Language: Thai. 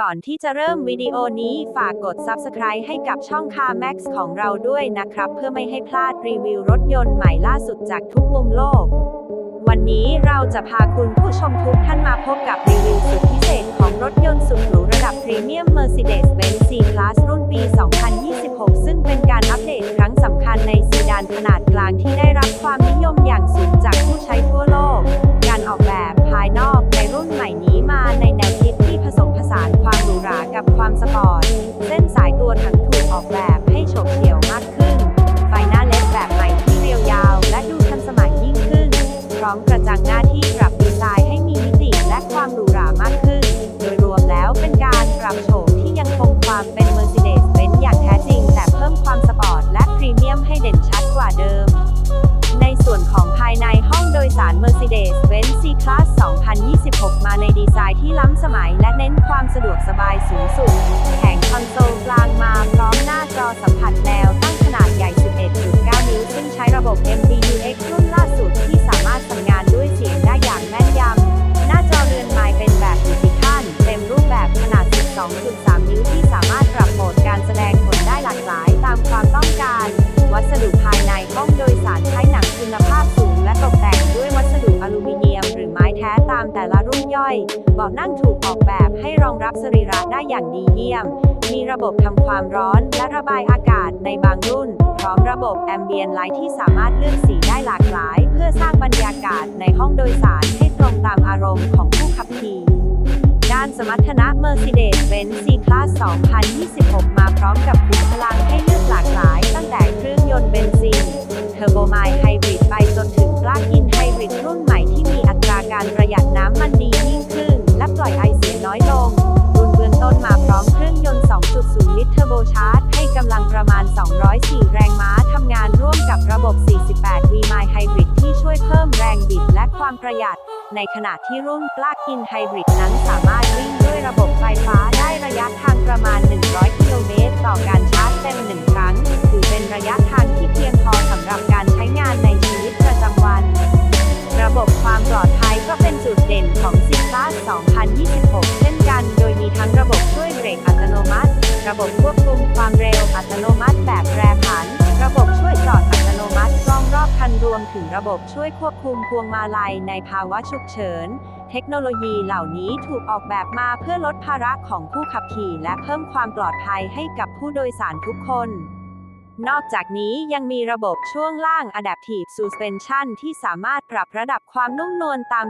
ก่อนที่จะเริ่มวิดีโอนี้ฝากกด Subscribe ให้กับช่อง Car Max ของเราด้วยนะครับ เพื่อไม่ให้พลาดรีวิวรถยนต์ใหม่ล่าสุดจากทุกมุมโลก วันนี้เราจะพาคุณผู้ชมทุกท่านมาพบกับรีวิวสุดพิเศษของรถยนต์สุดหรูระดับพรีเมียม Mercedes-Benz C-Class รุ่นปี 2026 ซึ่งเป็นการอัปเดตครั้งสำคัญในซีดานขนาดกลางที่ได้รับความนิยมอย่างสูงจากผู้ใช้ ฉบเฉี่ยวมากขึ้น ไฟหน้าเลดแบบใหม่ที่เรียวยาว และดูทันสมัยยิ่งขึ้น พร้อมกระจังหน้าที่ปรับดีไซน์ให้มีมิติและความหรูหรามากขึ้น โดยรวมแล้วเป็นการปรับโฉมที่ยังคงความเป็น Mercedes-Benz อย่างแท้จริง แต่เพิ่มความสปอร์ตและพรีเมียมให้เด่นชัดกว่าเดิม ในส่วนของภายในห้องโดยสาร Mercedes-Benz C-Class 2026 มาในดีไซน์ที่ล้ำสมัยและเน้นความสะดวกสบายสูงสุด แผงคอนโซลกลางมาพ ระบบ MBUX รุ่นล่าสุดที่สามารถทำงานด้วยเสียงได้อย่างแม่นยำ หน้าจอเรือนไม้เป็นแบบดิจิทัลเต็มรูปแบบขนาด 12.3 นิ้วที่สามารถปรับโหมดการแสดงผลได้หลากหลายตามความต้องการ วัสดุภายในห้องโดยสารใช้หนังคุณภาพสูง และตกแต่งด้วยวัสดุอลูมิเนียม หรือไม้แท้ตามแต่ละรุ่นย่อยเบาะนั่งถูกออกแบบให้รองรับสรีระได้อย่างดีเยี่ยม มีระบบทำความร้อนและระบายอากาศในบางรุ่น พร้อมระบบแอมเบียนไลท์ที่สามารถเลือกสีได้หลากหลาย เพื่อสร้างบรรยากาศในห้องโดยสารให้ตรงตามอารมณ์ของผู้ขับขี่ ด้านสมรรถนะ Mercedes-Benz C-Class 2026 มาพร้อมกับขุมพลังให้เลือกหลากหลาย ตั้งแต่เครื่องยนต์เบนซินเทอร์โบไมล์ไฮบริดไปจนถึงปลั๊กอินไฮบริดรุ่นใหม่ที่มีอัตราการประหยัดน้ำมันดียิ่ง ความประหยัด ในขณะที่รุ่นปลั๊กอินไฮบริดนั้นสามารถวิ่งด้วยระบบไฟฟ้าได้ระยะทางประมาณ 100 กิโลเมตร ต่อการชาร์จเต็มหนึ่งครั้ง ถือเป็นระยะทางที่เพียงพอสำหรับการใช้งานในชีวิตประจำวัน ระบบความปลอดภัยก็เป็นจุดเด่นของ c c l a s 2026 เช่นกัน โดยมีทั้งระบบช่วยเบรกอัตโนมัติ ระบบควบคุมความเร็วอัตโนมัติแบบแร วมถึงระบบช่วยควบคุมพวงมาลัยในภาวะฉุกเฉิน เทคโนโลยีเหล่านี้ถูกออกแบบมาเพื่อลดภาระของผู้ขับขี่และเพิ่มความปลอดภัยให้กับผู้โดยสารทุกคน นอกจากนี้ยังมีระบบช่วงล่าง Adaptive Suspension ที่สามารถปรับระดับความนุ่มนวลตาม